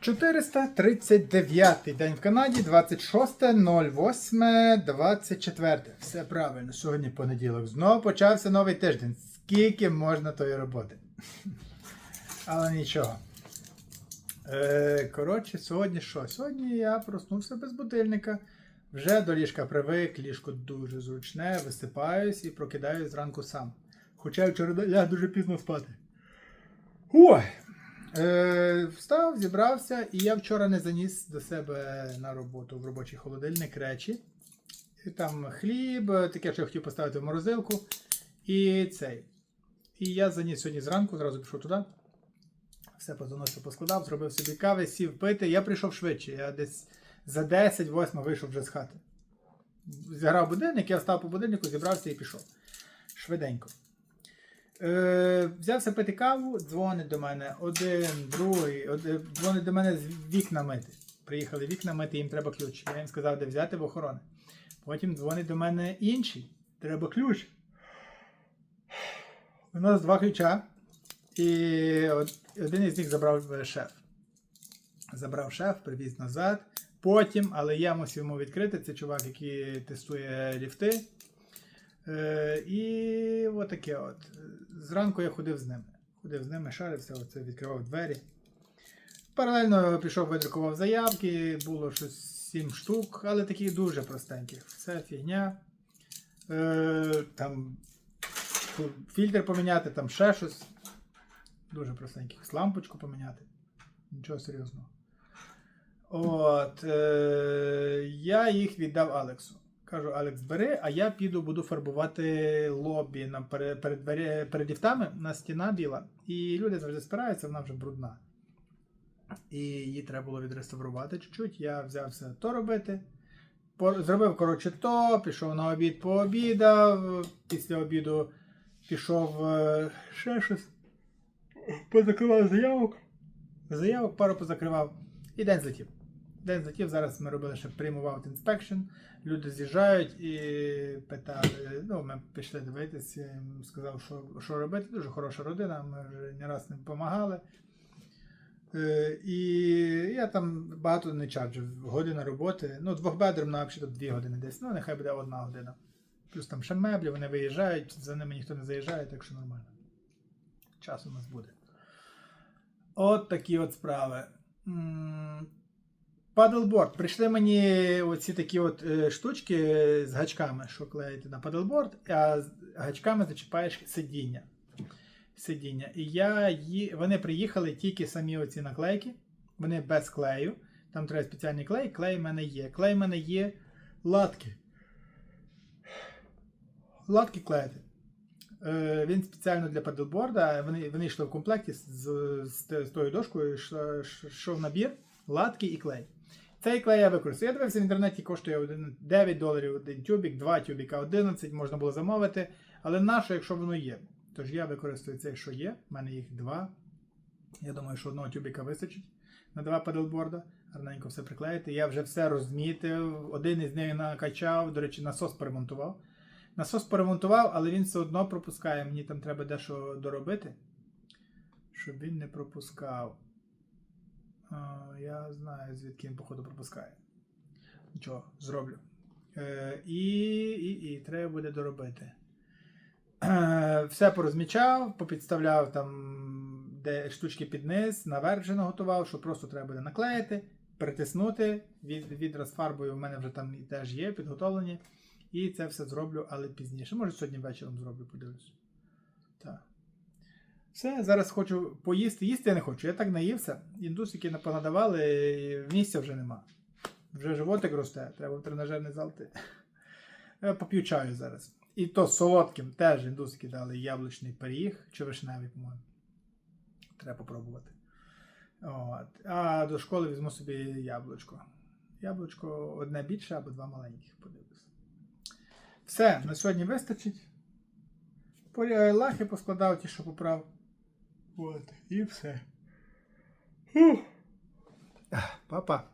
439 день в Канаді, 26.08.24. Все правильно, сьогодні понеділок. Знову почався новий тиждень. Скільки можна тої роботи? Але нічого. Е, коротше, сьогодні що? Сьогодні я проснувся без будильника. Вже до ліжка привик, ліжко дуже зручне, висипаюсь і прокидаюсь зранку сам. Хоча вчора я дуже пізно спати. Ой! Е, встав, зібрався, і я вчора не заніс до себе на роботу в робочий холодильник речі. І там хліб, таке, що я хотів поставити в морозилку. І цей. І я заніс сьогодні зранку, зразу пішов туди. Все позаносив, поскладав, зробив собі кави, сів пити. Я прийшов швидше. Я десь за 10-8 вийшов вже з хати. Зіграв будильник, я встав по будильнику, зібрався і пішов. Швиденько. Е, взявся пити каву, дзвонить до мене один, другий, один, дзвонить до мене з вікна мити. Приїхали вікна мити, їм треба ключ. Я їм сказав, де взяти в охорони. Потім дзвонить до мене інший. Треба ключ. У нас два ключа. І один із них забрав е, шеф. Забрав шеф, привіз назад. Потім, але я мусив йому відкрити. Це чувак, який тестує ліфти. Е, і отаке от. Зранку я ходив з ними. Ходив з ними, шарився, оце відкривав двері. Паралельно пішов, видрукував заявки, було щось 7 штук, але таких дуже простеньких. Все фігня. Е, там фільтр поміняти, там ще щось. Дуже простеньких. Лампочку поміняти. Нічого серйозного. От, е, я їх віддав Алексу. Кажу, Алекс, бери, а я піду буду фарбувати лобі на перед, перед, перед ліфтами, на стіна біла. І люди завжди спираються, вона вже брудна. І її треба було відреставрувати чуть-чуть. Я взявся то робити. Зробив, коротше, то, пішов на обід, пообідав. Після обіду пішов е, ще щось. Позакривав заявок. Заявок пару позакривав. І день злетів. День злетів. Зараз ми робили ще приймував inspection. Люди з'їжджають і питали. Ну, ми пішли дивитися. Я їм сказав, що, що робити. Дуже хороша родина. Ми вже не раз не допомагали. Е, і я там багато не чарджив. Година роботи. Ну, двохбедрумна, взагалі дві години десь. Ну, нехай буде одна година. Плюс там ще меблі, вони виїжджають, за ними ніхто не заїжджає, так що нормально. Час у нас буде. От такі от справи. Падлборд. Прийшли мені оці такі от е, штучки з гачками, що клеїти на падлборд, а з гачками зачіпаєш сидіння. Сидіння. І я ї... вони приїхали тільки самі оці наклейки. Вони без клею. Там треба спеціальний клей. Клей в мене є. Клей в мене є латки. Латки клеїти. Е, він спеціально для падлборда. Вони, вони йшли в комплекті з, з, з тою дошкою, йшов набір, латки і клей. Цей клей я використовую. Я дивився в інтернеті, коштує 9 доларів один тюбік, 2 тюбіка 11, можна було замовити. Але нащо, якщо воно є? Тож я використовую цей, що є. У мене їх два. Я думаю, що одного тюбіка вистачить на два падлборда. Гарненько все приклеїти. Я вже все розмітив. Один із них накачав, до речі, насос поремонтував. Насос поремонтував, але він все одно пропускає. Мені там треба дещо доробити, щоб він не пропускав. Я знаю, звідки він, походу, пропускає. Нічого, зроблю. Е, і, і, і треба буде доробити. Е, все порозмічав, попідставляв там де штучки під низ, наверх вже наготував, що просто треба буде наклеїти, притиснути. Від, відра з фарбою в мене вже там теж є, підготовлені. І це все зроблю, але пізніше. Може, сьогодні вечором зроблю, подивлюсь. Так. Все, зараз хочу поїсти. Їсти я не хочу. Я так наївся. Індусики понадавали, і місця вже нема. Вже животик росте, треба в тренажерний зал йти. Я поп'ю чаю зараз. І то солодким теж індусики дали яблучний пиріг чи вишневий, по-моєму. Треба попробувати. От. А до школи візьму собі яблучко. Яблучко одне більше або два маленьких, подивлюсь. Все, на сьогодні вистачить. Поря- Лахи поскладав ті, що поправ. От, і все. Па-па.